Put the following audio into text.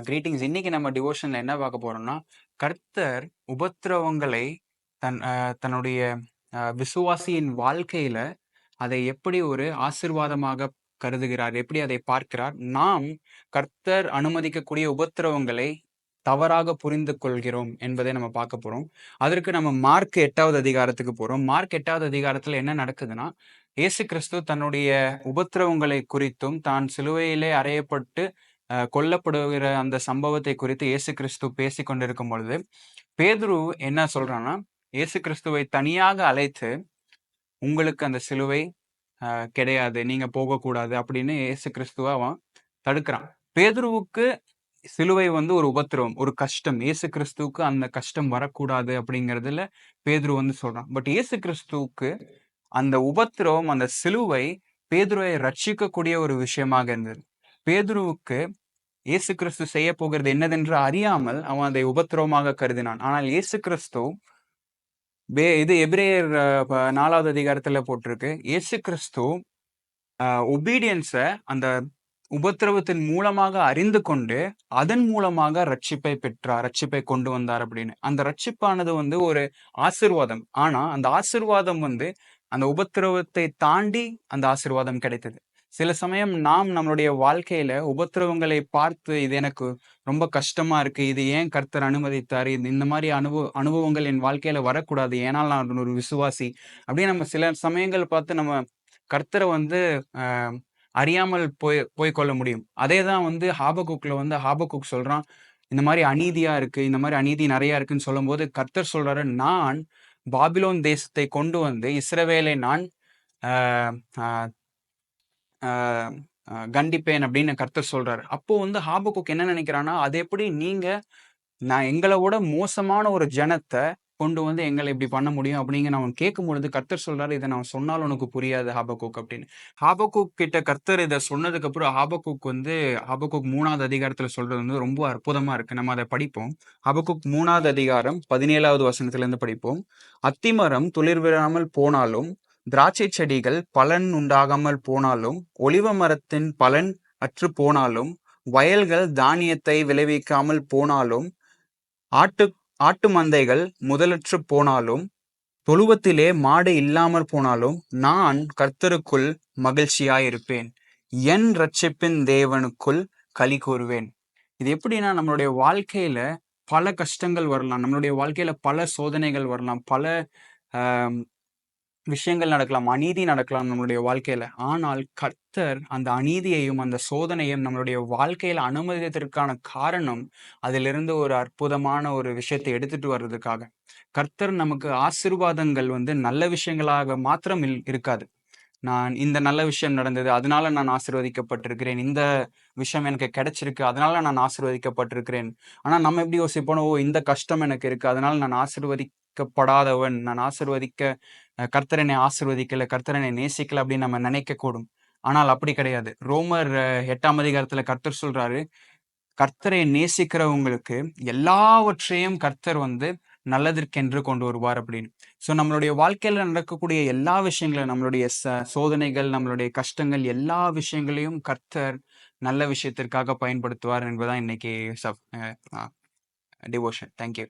Greetings இன்னைக்கு நம்ம டிவோஷன்ல என்ன பார்க்க போறோம்னா கர்த்தர் உபத்திரவங்களை தன் அஹ், தன்னுடைய அஹ், விசுவாசியின் வாழ்க்கையில அதை எப்படி ஒரு ஆசிர்வாதமாக கருதுகிறார் எப்படி அதை பார்க்கிறார்? நாம் கர்த்தர் அனுமதிக்கக்கூடிய உபத்திரவங்களை தவறாக புரிந்து கொள்கிறோம் என்பதை நம்ம பார்க்க போறோம். அதற்கு நம்ம மார்க் எட்டாவது அதிகாரத்துக்கு போறோம். மார்க் எட்டாவது அதிகாரத்துல என்ன நடக்குதுன்னா இயேசு கிறிஸ்து தன்னுடைய உபத்திரவங்களை குறித்தும் தான் சிலுவையிலே அறையப்பட்டு கொல்லப்படுகிற அந்த சம்பவத்தை குறித்து இயேசு கிறிஸ்து பேசி கொண்டிருக்கும் பொழுது பேதுரு என்ன சொல்றான்னா இயேசு கிறிஸ்துவை தனியாக அழைத்து உங்களுக்கு அந்த சிலுவை கிடையாது நீங்க போகக்கூடாது அப்படின்னு இயேசு கிறிஸ்துவ அவன் தடுக்கிறான். பேதுருவுக்கு சிலுவை வந்து ஒரு உபத்திரவம் ஒரு கஷ்டம். இயேசு கிறிஸ்துவுக்கு அந்த கஷ்டம் வரக்கூடாது அப்படிங்கிறதுல பேதுரு வந்து சொல்றான். பட் இயேசு கிறிஸ்துவுக்கு அந்த உபத்திரவம் அந்த சிலுவை பேதுருவை ரட்சிக்கக்கூடிய ஒரு விஷயமாக இருந்தது. பேதுருவுக்கு இயேசு கிறிஸ்து செய்ய போகிறது என்னதென்று அறியாமல் அவன் அதை உபத்திரவமாக கருதினான். ஆனால் இயேசு கிறிஸ்து பே இது எபிரேயர் நாலாவது அதிகாரத்துல போட்டிருக்கு. இயேசு கிறிஸ்து ஒபீடியன்ஸை அந்த உபத்திரவத்தின் மூலமாக அறிந்து கொண்டு அதன் மூலமாக ரட்சிப்பை பெற்றார் ரட்சிப்பை கொண்டு வந்தார் அப்படின்னு. அந்த ரட்சிப்பானது வந்து ஒரு ஆசிர்வாதம். ஆனா அந்த ஆசிர்வாதம் வந்து அந்த உபத்திரவத்தை தாண்டி அந்த ஆசிர்வாதம் கிடைத்தது. சில சமயம் நாம் நம்மளுடைய வாழ்க்கையில உபத்திரவங்களை பார்த்து இது எனக்கு ரொம்ப கஷ்டமா இருக்கு. இது ஏன் கர்த்தர் அனுமதித்தார்? இது இந்த மாதிரி அனுபவ அனுபவங்கள் என் வாழ்க்கையில வரக்கூடாது. ஏன்னால் நான் ஒரு விசுவாசி. அப்படியே நம்ம சில சமயங்கள் பார்த்து நம்ம கர்த்தரை வந்து அறியாமல் போய் போய் கொள்ள முடியும். அதே தான் வந்து ஹாபகுக்கில் வந்து ஹாபகுக் சொல்கிறான் இந்த மாதிரி அநீதியா இருக்கு. இந்த மாதிரி அநீதி நிறைய இருக்குன்னு சொல்லும்போது கர்த்தர் சொல்றாரு நான் பாபிலோன் தேசத்தை கொண்டு வந்து இஸ்ரவேலை நான் கண்டிப்பேன் அப்படின்னு கர்த்தர் சொல்றாரு. அப்போ வந்து ஹாபகுக் என்ன நினைக்கிறான்னா அது எப்படி நீங்க நான் எங்களை விட மோசமான ஒரு ஜனத்தை கொண்டு வந்து எங்களை இப்படி பண்ண முடியும்? அப்படிங்க நான் கேட்கும் பொழுது கர்த்தர் சொல்றாரு இதை நான் சொன்னாலும் உனக்கு புரியாது ஹாபகுக் அப்படின்னு. ஹாபகுக் கிட்ட கர்த்தர் இதை சொன்னதுக்கு அப்புறம் ஹாபகுக் வந்து ஹாபகுக் மூணாவது அதிகாரத்துல சொல்றது வந்து ரொம்ப அற்புதமா இருக்கு. நம்ம அதை படிப்போம். ஹாபகுக் மூணாவது அதிகாரம் பதினேழாவது வசனத்துல இருந்து படிப்போம். அத்திமரம் துளிர்விடாமல் போனாலும் திராட்சை செடிகள் பலன் உண்டாகாமல் போனாலும் ஒளிவ மரத்தின் பலன் அற்று போனாலும் வயல்கள் தானியத்தை விளைவிக்காமல் போனாலும் ஆட்டு ஆட்டு மந்தைகள் முதலற்று போனாலும் தொழுவத்திலே மாடு இல்லாமற் போனாலும் நான் கர்த்தருக்குள் மகிழ்ச்சியாயிருப்பேன். என் ரட்சிப்பின் தேவனுக்குள் களி கூறுவேன். இது எப்படின்னா நம்மளுடைய வாழ்க்கையில பல கஷ்டங்கள் வரலாம். நம்மளுடைய வாழ்க்கையில பல சோதனைகள் வரலாம். பல விஷயங்கள் நடக்கலாம் அநீதி நடக்கலாம் நம்மளுடைய வாழ்க்கையில. ஆனால் கர்த்தர் அந்த அநீதியையும் அந்த சோதனையும் நம்மளுடைய வாழ்க்கையில அனுமதித்ததற்கான காரணம் அதிலிருந்து ஒரு அற்புதமான ஒரு விஷயத்தை எடுத்துட்டு வர்றதுக்காக. கர்த்தர் நமக்கு ஆசீர்வாதங்கள் வந்து நல்ல விஷயங்களாக மாத்திரம் இல்- இருக்காது. நான் இந்த நல்ல விஷயம் நடந்தது அதனால நான் ஆசீர்வதிக்கப்பட்டிருக்கிறேன். இந்த விஷயம் எனக்கு கிடைச்சிருக்கு அதனால நான் ஆசீர்வதிக்கப்பட்டிருக்கிறேன். ஆனா நம்ம எப்படி யோசிப்போம்? ஓ இந்த கஷ்டம் எனக்கு இருக்கு அதனால நான் ஆசீர்வதிக்கப்படாதவன் நான் ஆசிர்வதிக்க கர்த்தரனை ஆசிர்வதிக்கல கர்த்தரனை நேசிக்கல அப்படின்னு நம்ம நினைக்கக்கூடும். ஆனால் அப்படி கிடையாது. ரோமர் எட்டாம் அதிகாரத்துல கர்த்தர் சொல்றாரு கர்த்தரை நேசிக்கிறவங்களுக்கு எல்லாவற்றையும் கர்த்தர் வந்து நல்லதற்கென்று கொண்டு வருவார் அப்படின்னு. ஸோ நம்மளுடைய வாழ்க்கையில நடக்கக்கூடிய எல்லா விஷயங்களும் நம்மளுடைய ச சோதனைகள் நம்மளுடைய கஷ்டங்கள் எல்லா விஷயங்களையும் கர்த்தர் நல்ல விஷயத்திற்காக பயன்படுத்துவார் என்பதுதான் இன்னைக்கு சப் டிவோஷன். தேங்க்யூ